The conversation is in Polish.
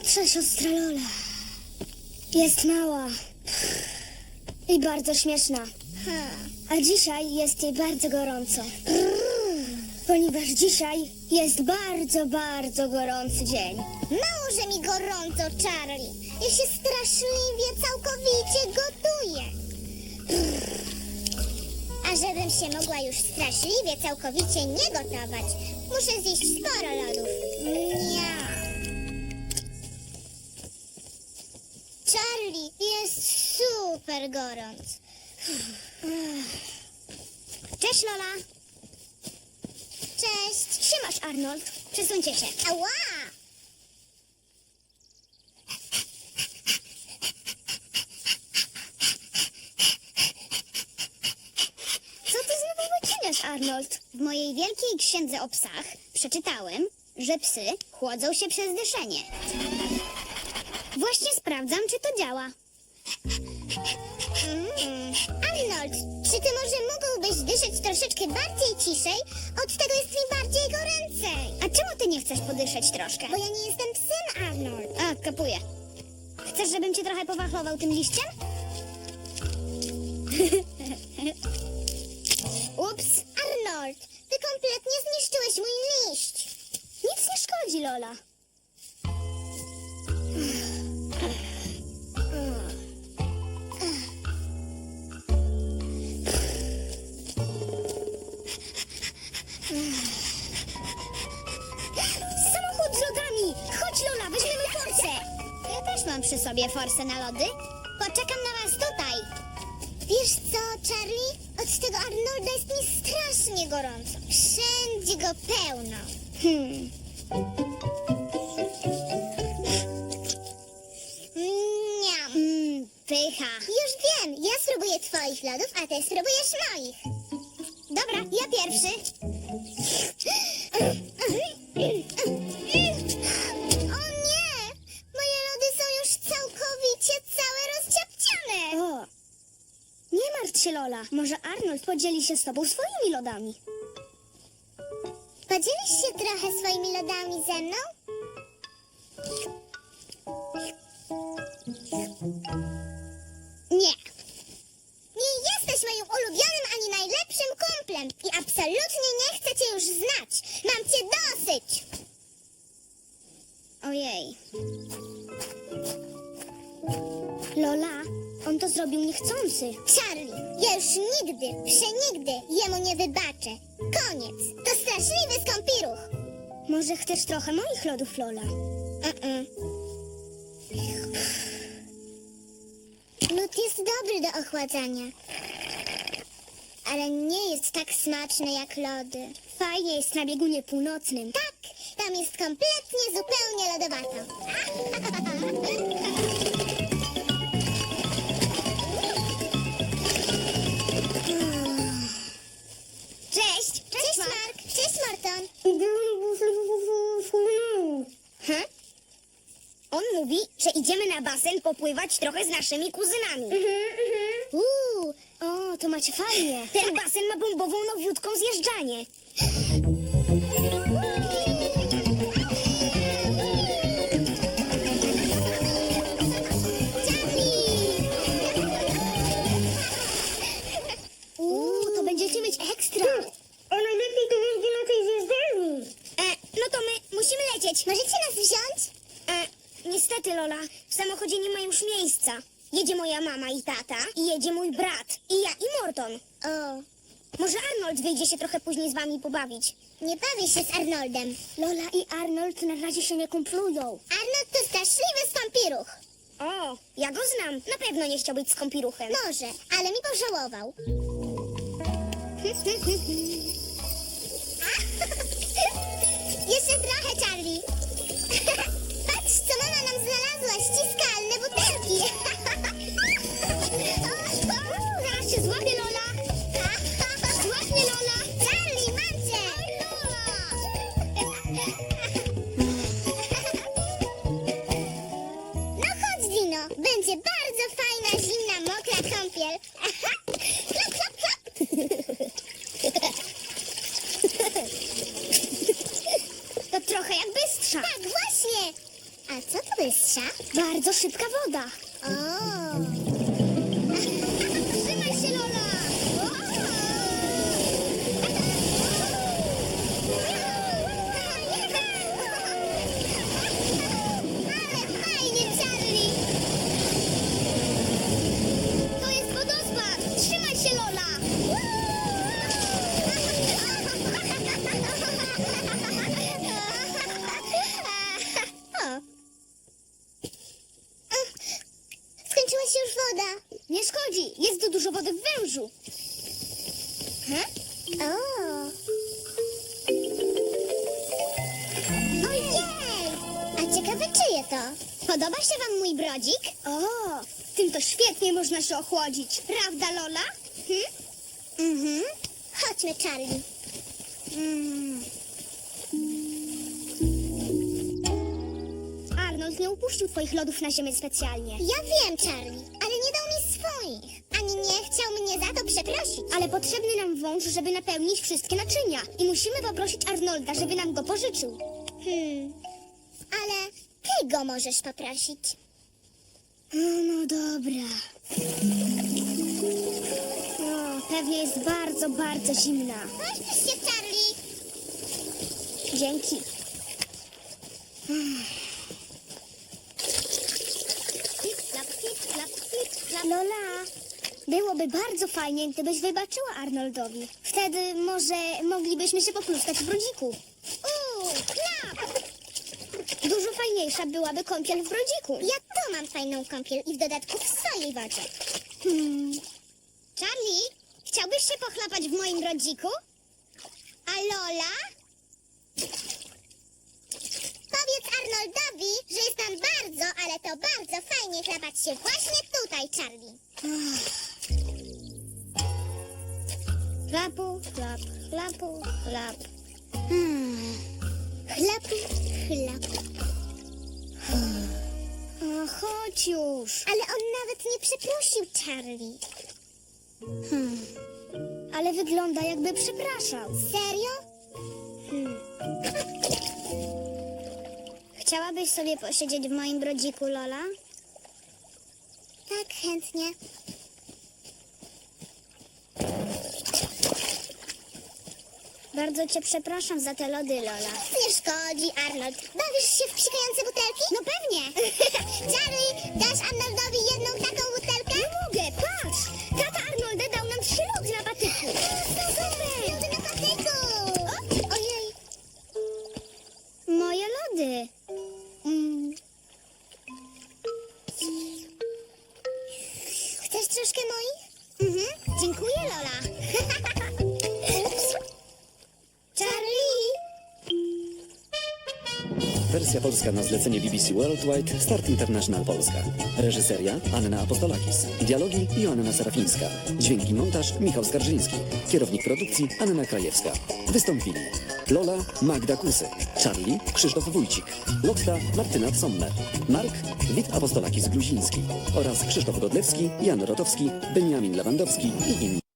młodsza siostra Lola. Jest mała i bardzo śmieszna. A dzisiaj jest jej bardzo gorąco. Ponieważ dzisiaj jest bardzo, bardzo gorący dzień. Mało, że mi gorąco, Charlie. Ja się straszliwie całkowicie gotuję. A żebym się mogła już straszliwie całkowicie nie gotować, muszę zjeść sporo lodów. Mnia. Charlie, jest super gorąc. Cześć Lola! Cześć. Siemasz Arnold. Przesuńcie się. Ała! Co ty znowu wycinasz Arnold? W mojej wielkiej księdze o psach przeczytałem, że psy chłodzą się przez dyszenie. Właśnie sprawdzam, czy to działa. Mm. Arnold, czy ty może mógłbyś dyszeć troszeczkę bardziej ciszej? Od tego jest mi bardziej goręcej. A czemu ty nie chcesz podyszeć troszkę? Bo ja nie jestem psem, Arnold. A, kapuję. Chcesz, żebym cię trochę powachlował tym liściem? Ups, Arnold, ty kompletnie zniszczyłeś mój liść. Nic nie szkodzi, Lola. Mam przy sobie forsę na lody. Poczekam na was tutaj. Wiesz co, Charlie? Od tego Arnolda jest mi strasznie gorąco. Wszędzie go pełno. Hmm. Mniam. Mmm, pycha. Już wiem, ja spróbuję twoich lodów, a ty spróbujesz moich. Dobra, ja pierwszy. Się, Lola. Może Arnold podzieli się z tobą swoimi lodami. Podzielisz się trochę swoimi lodami ze mną? Nie. Nie jesteś moim ulubionym ani najlepszym kumplem i absolutnie nie chcę cię już znać. Mam cię dosyć. Ojej. Lola, on to zrobił niechcący. Charlie, ja już nigdy, przenigdy jemu nie wybaczę. Koniec. To straszliwy skąpiruch. Może chcesz trochę moich lodów, Lola? Mm-mm. Lód jest dobry do ochładzania. Ale nie jest tak smaczny jak lody. Fajnie jest na biegunie północnym. Tak, tam jest kompletnie, zupełnie lodowato. Basen popływać trochę z naszymi kuzynami. Uuu, O, to macie fajnie. Ten basen ma bombową nowiutką zjeżdżanie. Miejsca. Jedzie moja mama i tata, i jedzie mój brat, i ja, i Morton. O, Może Arnold wyjdzie się trochę później z wami pobawić. nie bawię się z Arnoldem. Lola i Arnold na razie się nie kumplują. Arnold to straszliwy skąpiruch. O, ja go znam. Na pewno nie chciał być skąpiruchem. Może, ale mi pożałował. szybka woda. O! Podoba się wam mój brodzik? O, tym to świetnie można się ochłodzić. Prawda, Lola? Hm? Mhm. Chodźmy, Charlie. Mm. Arnold nie upuścił twoich lodów na ziemię specjalnie. Ja wiem, Charlie, ale nie dał mi swoich. Ani nie chciał mnie za to przeprosić. Ale potrzebny nam wąż, żeby napełnić wszystkie naczynia. I musimy poprosić Arnolda, żeby nam go pożyczył. Hmm. Go możesz poprosić. No, no dobra. O, pewnie jest bardzo, bardzo zimna. Pośpiesz się, Charlie. Dzięki. Flip, flap. Lola, byłoby bardzo fajnie, gdybyś wybaczyła Arnoldowi. Wtedy może moglibyśmy się popluskać w brodziku. Fajniejsza byłaby kąpiel w brodziku. Ja tu mam fajną kąpiel i w dodatku w swojej wodzie. Hmm. Charlie, chciałbyś się pochlapać w moim brodziku? A Lola? Powiedz Arnoldowi, że jest tam bardzo, ale to bardzo fajnie chlapać się właśnie tutaj, Charlie. Chlapu, chlap, chlapu, chlap. Hmm. Chlapu, chlapu. O, chodź już. Ale on nawet nie przeprosił Charlie. Hmm. Ale wygląda jakby przepraszał. Serio? Hmm. Chciałabyś sobie posiedzieć w moim brodziku, Lola? Tak, chętnie. Bardzo cię przepraszam za te lody, Lola. Nie szkodzi, Arnold. Bawisz się w psikające butelki? Chcesz Wersja polska na zlecenie BBC Worldwide Start International Polska. Reżyseria Anna Apostolakis. Dialogi Joanna Serafińska. Dźwięki montaż Michał Skarżyński. Kierownik produkcji Anna Krajewska. Wystąpili Lola Magda Kusy. Charlie Krzysztof Wójcik. Loksta Martyna Sommer. Mark Wit Apostolakis Gruziński. Oraz Krzysztof Godlewski, Jan Rotowski, Beniamin Lewandowski i inni.